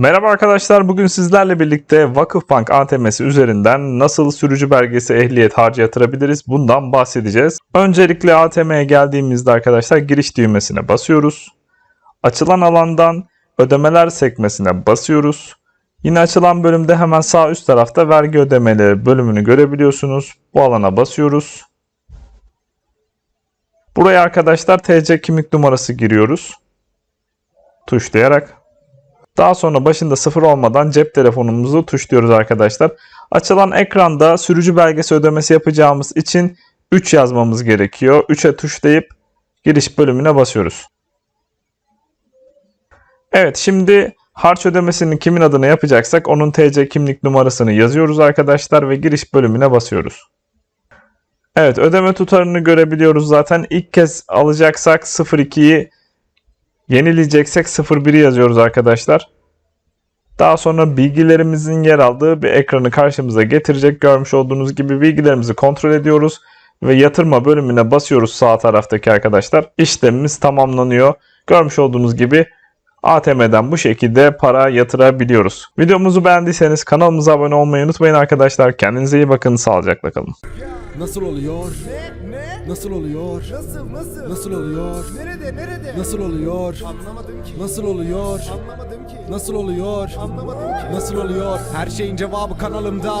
Merhaba arkadaşlar. Bugün sizlerle birlikte Vakıfbank ATM'si üzerinden nasıl sürücü belgesi ehliyet harcı yatırabiliriz bundan bahsedeceğiz. Öncelikle ATM'ye geldiğimizde arkadaşlar giriş düğmesine basıyoruz. Açılan alandan ödemeler sekmesine basıyoruz. Yine açılan bölümde hemen sağ üst tarafta vergi ödemeleri bölümünü görebiliyorsunuz. Bu alana basıyoruz. Buraya arkadaşlar TC kimlik numarası giriyoruz. Tuşlayarak. Daha sonra başında sıfır olmadan cep telefonumuzu tuşluyoruz arkadaşlar. Açılan ekranda sürücü belgesi ödemesi yapacağımız için 3 yazmamız gerekiyor. 3'e tuşlayıp giriş bölümüne basıyoruz. Evet şimdi harç ödemesini kimin adına yapacaksak onun TC kimlik numarasını yazıyoruz arkadaşlar ve giriş bölümüne basıyoruz. Evet ödeme tutarını görebiliyoruz zaten. İlk kez alacaksak 02'yi yenileyeceksek 01'i yazıyoruz arkadaşlar. Daha sonra bilgilerimizin yer aldığı bir ekranı karşımıza getirecek. Görmüş olduğunuz gibi bilgilerimizi kontrol ediyoruz ve yatırma bölümüne basıyoruz sağ taraftaki arkadaşlar. İşlemimiz tamamlanıyor. Görmüş olduğunuz gibi ATM'den bu şekilde para yatırabiliyoruz. Videomuzu beğendiyseniz kanalımıza abone olmayı unutmayın arkadaşlar. Kendinize iyi bakın. Sağlıcakla kalın. Nasıl oluyor? Ne? Ne? Nasıl oluyor? Nasıl? Nasıl? Nasıl oluyor? Nerede? Nerede? Nasıl oluyor? Anlamadım ki. Nasıl oluyor? Anlamadım ki. Nasıl oluyor? Anlamadım ki. Nasıl oluyor? Her şeyin cevabı kanalımda.